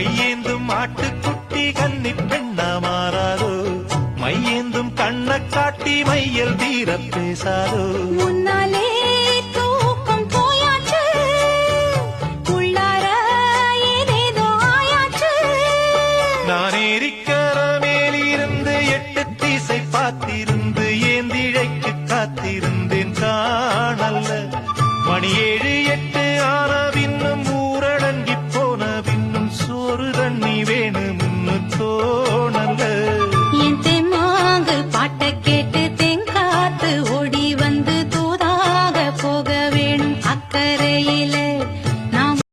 கையேந்தும் ஆட்டுக்குட்டி கன்னி பெண்ணா மாறாரோ மையேந்தும் கண்ண காட்டி மையல் தீர பேசாரோ முன்னாலே தூக்கம் போயாச்சு. உள்ளார நான் ஏறிக்கிற மேலிருந்து எட்டு தீசை பார்த்திருந்தேன்.